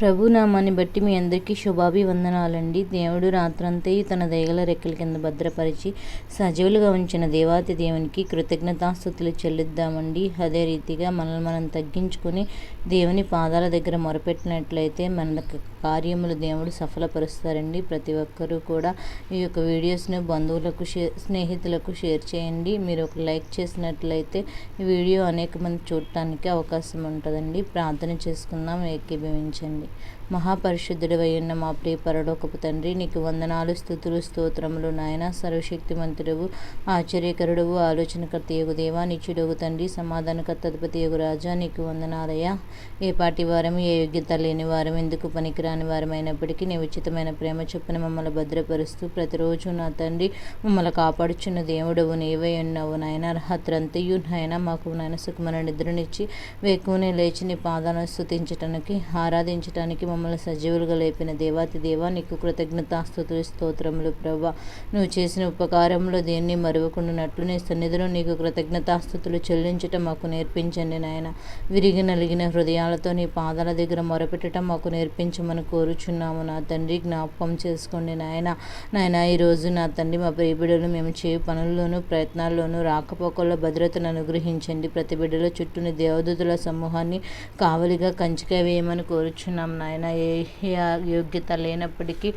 ప్రభునామాన్ని బట్టి మీ అందరికీ శుభాభివందనాలండి. దేవుడు రాత్రంతయు తన దయగల రెక్కల కింద భద్రపరిచి సజీవులుగా ఉంచిన దేవాతి దేవునికి కృతజ్ఞతాస్థుతులు చెల్లిద్దామండి. అదే రీతిగా మనల్ని మనం తగ్గించుకొని దేవుని పాదాల దగ్గర మొరపెట్టినట్లయితే మన కార్యములు దేవుడు సఫలపరుస్తారండి. ప్రతి ఒక్కరూ కూడా ఈ యొక్క వీడియోస్ని బంధువులకు షేర్ స్నేహితులకు షేర్ చేయండి. మీరు ఒక లైక్ చేసినట్లయితే ఈ వీడియో అనేక మంది చూడటానికి అవకాశం ఉంటుందండి. ప్రార్థన చేసుకుందాం ఏకీభవించండి. మహాపరిశుద్ధుడు ఉన్న మా ప్రియ పరలోకపు తండ్రి నీకు వందనాలు స్థుతులు స్తోత్రములు నాయన. సర్వశక్తిమంతుడవు ఆశ్చర్యకరుడవు ఆలోచనకర్త యగు దేవా నిచ్చుడవు తండ్రి సమాధానకర్త అధిపతి యగు రాజా నీకు వందనాలయ్యా. ఏ పాటి వారం ఏ యోగ్యత లేని వారం ఎందుకు పనికిరాని వారమైనప్పటికీ నీ ఉచితమైన ప్రేమ చొప్పున మమ్మల్ని భద్రపరుస్తూ ప్రతిరోజు నా తండ్రి మమ్మల్ని కాపాడుచున్న దేవుడవు నీవై ఉన్నావు నాయన. రాత్రంతయు నాయన మాకు నాయన సుఖమైన నిద్రనిచ్చి వేకునే లేచి నీ పాదాలను స్థుతించటానికి ఆరాధించటానికి మమ్మల్ని సజీవులుగా లేపిన దేవాతి దేవా నీకు కృతజ్ఞతాస్తుతులు స్తోత్రములు ప్రభా. నువ్వు చేసిన ఉపకారంలో దేన్ని మరువకుండానట్లు నీ సన్నిధిలో నీకు కృతజ్ఞతాస్తుతులు చెల్లించటం మాకు నేర్పించండి నాయన. విరిగి నలిగిన హృదయాలతో నీ పాదాల దగ్గర మొరపెట్టడం మాకు నేర్పించమని కోరుచున్నాము నా తండ్రి. జ్ఞాపకం చేసుకోండి నాయన. నాయన ఈరోజు నా తండ్రి మా ప్రియబిడలు మేము చేయు పనుల్లోనూ ప్రయత్నాల్లోనూ రాకపోకల్లో భద్రతను అనుగ్రహించండి. ప్రతి బిడ్డల చుట్టూని దేవదూతుల సమూహాన్ని కావలిగా కంచిక వేయమని కోరుచున్నాం నాయన. ఏ యోగ్యత లేనప్పటికీ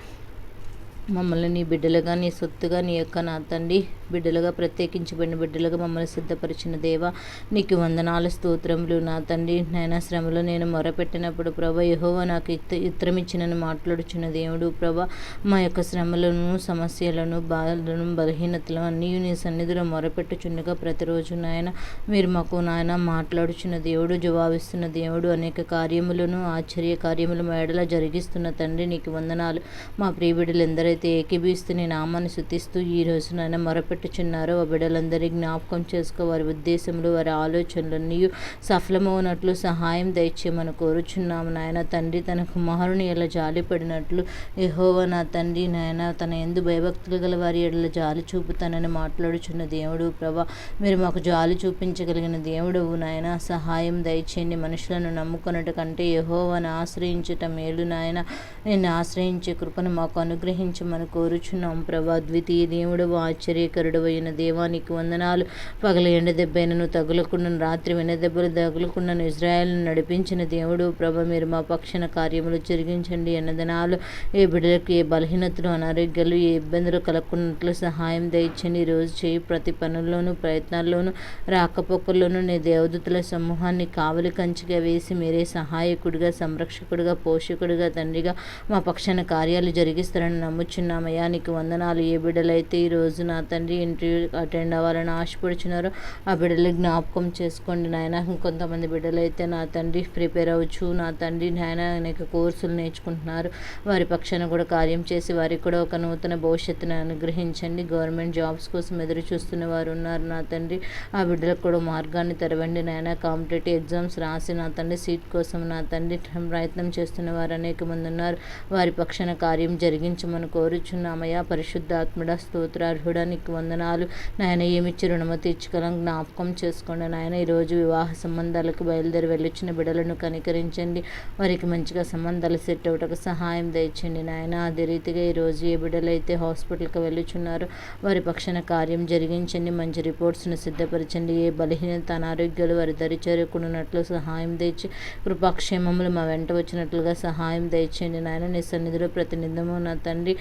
మమ్మల్ని నీ బిడ్డలుగా నీ సొత్తుగా నీ యొక్క నా తండ్రి బిడ్డలుగా ప్రత్యేకించబడిన బిడ్డలుగా మమ్మల్ని సిద్ధపరిచిన దేవ నీకు వందనాల స్తోత్రములు నా తండ్రి. నాయన శ్రమలో నేను మొరపెట్టినప్పుడు ప్రభా యహోవ నాకు ఇత్త ఇత్తరమిచ్చినని మాట్లాడుచున్న దేవుడు ప్రభ మా యొక్క శ్రమలను సమస్యలను బాధలను బలహీనతలను అన్నీ నీ సన్నిధిలో మొరపెట్టుచుండగా ప్రతిరోజు నాయన మీరు మాకు నాయన మాట్లాడుచున్న దేవుడు జవాబిస్తున్న దేవుడు అనేక కార్యములను ఆశ్చర్య కార్యములు మేడలా జరిగిస్తున్న తండ్రి నీకు వందనాలు. మా ప్రియబిడ్డలు ఎందరైతే ఎవరైతే నీ నామాన్ని శుతిస్తూ ఈ రోజు నాయన మొరపెట్టుచున్నారో. ఆ బిడ్డలందరి జ్ఞాపకం చేసుకో. వారి ఉద్దేశములు వారి ఆలోచనలన్నీ సఫలమవునట్లు సహాయం దయచేయమని కోరుచున్నాము నాయన. తండ్రి తన కుమారుని ఎలా జాలిపడినట్లు యహోవ నా తండ్రి నాయన తన ఎందు భయభక్తులు గల వారి ఎడల జాలి చూపుతానని మాట్లాడుచున్న దేవుడు ప్రభా మీరు మాకు జాలి చూపించగలిగిన దేవుడవు నాయన. సహాయం దయచేయండి మనుషులను నమ్ముకున్నట్టు కంటే యహోవను ఆశ్రయించటం మేలు నాయన. నేను ఆశ్రయించే కృపను మాకు అనుగ్రహించ మనం కోరుచున్నాం. ప్రభా ద్వితీయ దేవుడు ఆశ్చర్యకరుడు అయిన దేవానికి వందనాలు. పగల ఎండ దెబ్బైనను తగులకుండా రాత్రి వెన దెబ్బలు తగులకుండాను ఇజ్రాయల్ను నడిపించిన దేవుడు ప్రభ మీరు మా పక్షణ కార్యములు జరిగించండి. అన్నదనాలు ఏ బిడ్డలకు ఏ బలహీనతలు అనారోగ్యాలు ఏ ఇబ్బందులు కలగకున్నట్లు సహాయం దయచండి. ఈరోజు చేయి ప్రతి పనుల్లోనూ ప్రయత్నాల్లోనూ రాకపోకల్లోనూ నీ దేవదూతుల సమూహాన్ని కావలి కంచిగా వేసి మీరే సహాయకుడిగా సంరక్షకుడిగా పోషకుడిగా తండ్రిగా మా పక్షాన కార్యాలు జరిగిస్తారని నమ్ము ఆశపడుచున్నామయ్యా నీకు వందనాలు. ఏ బిడ్డలైతే ఈరోజు నా తండ్రి ఇంటర్వ్యూ అటెండ్ అవ్వాలని ఆశపడుచున్నారో ఆ బిడ్డలు జ్ఞాపకం చేసుకోండి నాయన. ఇంకొంతమంది బిడ్డలైతే నా తండ్రి ప్రిపేర్ అవ్వచ్చు. నా తండ్రి నాయన అనేక కోర్సులు నేర్చుకుంటున్నారు. వారి పక్షాన కూడా కార్యం చేసి వారికి కూడా ఒక నూతన భవిష్యత్తును అనుగ్రహించండి. గవర్నమెంట్ జాబ్స్ కోసం ఎదురు చూస్తున్న వారు ఉన్నారు నా తండ్రి. ఆ బిడ్డలకు కూడా మార్గాన్ని తెరవండి నాయన. కాంపిటేటివ్ ఎగ్జామ్స్ రాసి నా తండ్రి సీట్ కోసం నా తండ్రి ప్రయత్నం చేస్తున్న వారు అనేక మంది ఉన్నారు. వారి పక్షాన కార్యం జరిగించమని కోరుచున్నామయ్యా. పరిశుద్ధాత్ముడ స్తోత్రార్హుడా నీకు వందనాలు. నాయన ఏమిచ్చి రుణము తీర్చుకోవాలని జ్ఞాపకం చేసుకోండి. నాయన ఈరోజు వివాహ సంబంధాలకు బయలుదేరి వెళ్ళొచ్చిన బిడలను కనికరించండి. వారికి మంచిగా సంబంధాలు సెట్ అవ్వటకు సహాయం దయచండి నాయన అదే రీతిగా ఈరోజు ఏ బిడ్డలైతే హాస్పిటల్కి వెళ్ళుచున్నారో వారి పక్షాన కార్యం జరిగించండి. మంచి రిపోర్ట్స్ను సిద్ధపరచండి. ఏ బలహీనత అనారోగ్యాలు వారి దరి చేరుకున్నట్లు సహాయం తెచ్చి కృపాక్షేమములు మా వెంట వచ్చినట్లుగా సహాయం దయచేయండి. నాయన నీ సన్నిధిలో ప్రతినిధము నా తండ్రి.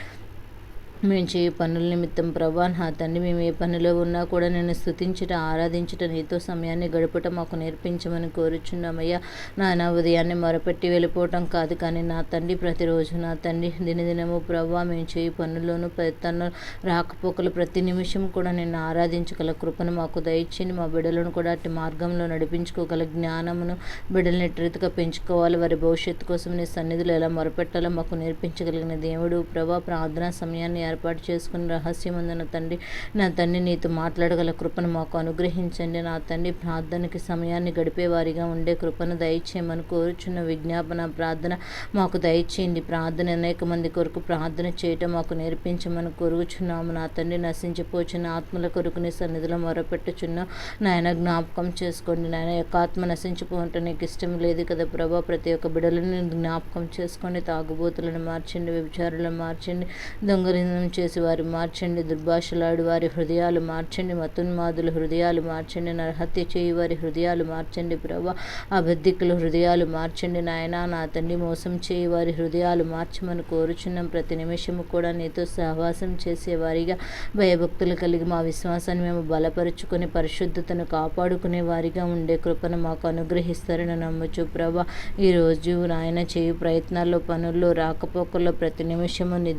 మేము చేయ పనుల నిమిత్తం ప్రభా నా తండ్రి మేము ఏ పనిలో ఉన్నా కూడా నేను స్థుతించట ఆరాధించట నీతో సమయాన్ని గడపట మాకు నేర్పించమని కోరుచున్నామయ్యా. నాయన ఉదయాన్నే మొరపెట్టి వెళ్ళిపోవటం కాదు కానీ నా తండ్రి ప్రతిరోజు నా తండ్రి దినదినము ప్రభా మేము చేయి పనుల్లోనూ ప్రయత్నంలో రాకపోకలు ప్రతి నిమిషం కూడా నేను ఆరాధించగల కృపను మాకు దయచేయండి. మా బిడ్డలను కూడా అట్టి మార్గంలో నడిపించుకోగల జ్ఞానమును బిడ్డల్ని ఎట్టిరీతిగా పెంచుకోవాలి. వారి భవిష్యత్తు కోసం నీ సన్నిధులు ఎలా మొరపెట్టాలో మాకు నేర్పించగలిగిన దేవుడు ప్రభా ప్రార్థనా సమయాన్ని ఏర్పాటు చేసుకుని రహస్యమందు నా తండ్రి నా తండ్రి నీతో మాట్లాడగల కృపను మాకు అనుగ్రహించండి. నా తండ్రి ప్రార్థనకి సమయాన్ని గడిపేవారిగా ఉండే కృపను దయచేయమని కోరుచున్న విజ్ఞాపన ప్రార్థన మాకు దయచేయండి. ప్రార్థన అనేక మంది కొరకు ప్రార్థన చేయటం మాకు నేర్పించమని కోరుచున్నాము. నా తండ్రి నశించిపోచిన ఆత్మల కొరకు నీ సన్నిధిలో మొరపెట్టుచున్నాం నాయన జ్ఞాపకం చేసుకోండి. నాయన యొక్క ఆత్మ నశించిపోవటం నీకు ఇష్టం లేదు కదా ప్రభా. ప్రతి ఒక్క బిడలను జ్ఞాపకం చేసుకోండి. తాగుబోతులను మార్చండి. వ్యభిచారులను మార్చండి. దొంగలను చేసి వారి మార్చండి దుర్భాషలాడు వారి హృదయాలు మార్చండి మతున్మాదుల హృదయాలు మార్చండి నరహత్య చేయి వారి హృదయాలు మార్చండి ప్రభా అబద్ధికుల హృదయాలు మార్చండి నాయన నా తండ్రి మోసం చేయి వారి హృదయాలు మార్చమని కోరుచున్నాం. ప్రతి నిమిషము కూడా నీతో సహవాసం చేసేవారిగా భయభక్తులు కలిగి మా విశ్వాసాన్ని మేము బలపరుచుకొని పరిశుద్ధతను కాపాడుకునే వారిగా ఉండే కృపను మాకు అనుగ్రహిస్తారని నమ్మచ్చు ప్రభా ఈరోజు నాయన చేయు ప్రయత్నాల్లో పనుల్లో రాకపోకల్లో ప్రతి నిమిషము నీ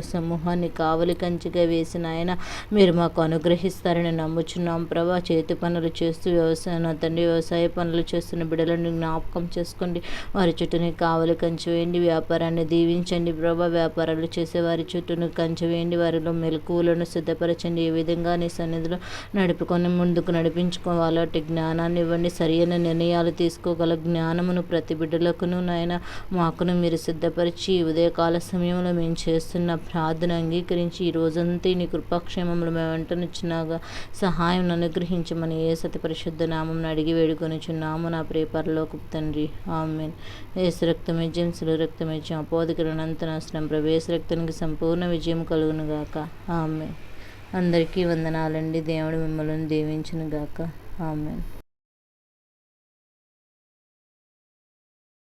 సమూహం సమూహాన్ని కావలి కంచిగా వేసిన ఆయన మీరు మాకు అనుగ్రహిస్తారని నమ్ముచున్నాం. ప్రభా చేతి పనులు చేస్తూ వ్యవసాయ నా తండ్రి వ్యవసాయ పనులు చేస్తున్న బిడ్డలను జ్ఞాపకం చేసుకోండి. వారి చుట్టూని కావలి కంచి వేయండి వ్యాపారాన్ని దీవించండి. ప్రభా వ్యాపారాలు చేసే వారి చుట్టూను కంచి వేయండి. వారిలో మెలకువలను సిద్ధపరచండి. ఏ విధంగా నీ సన్నిధిలో నడుపుకొని ముందుకు నడిపించుకోవాలంటే జ్ఞానాన్ని ఇవ్వండి. సరియైన నిర్ణయాలు తీసుకోగల జ్ఞానమును ప్రతి బిడ్డలకును నాయన మాకును మీరు సిద్ధపరిచి ఉదయకాల సమయంలో మేము చేస్తున్న ప్రార్థన అంగీకరించి ఈ రోజంతా నీ కృపాక్షేమములు మేము వెంటనిచ్చినాగా సహాయం అనుగ్రహించమని ఏ సతి పరిశుద్ధ నామం అడిగి వేడుకొనిచున్నాము. నా ప్రియపరలోకి తండ్రి. ఆమెన్. ఏసు రక్తమేజ్యం శిలు రక్తమేజ్యం అపోధికరణంత నాశనం ప్రవేశ రక్తానికి సంపూర్ణ విజయం కలుగునుగాక. ఆమె అందరికీ వందనాలండి. దేవుడు మిమ్మల్ని దీవించునుగాక. ఆమెన్.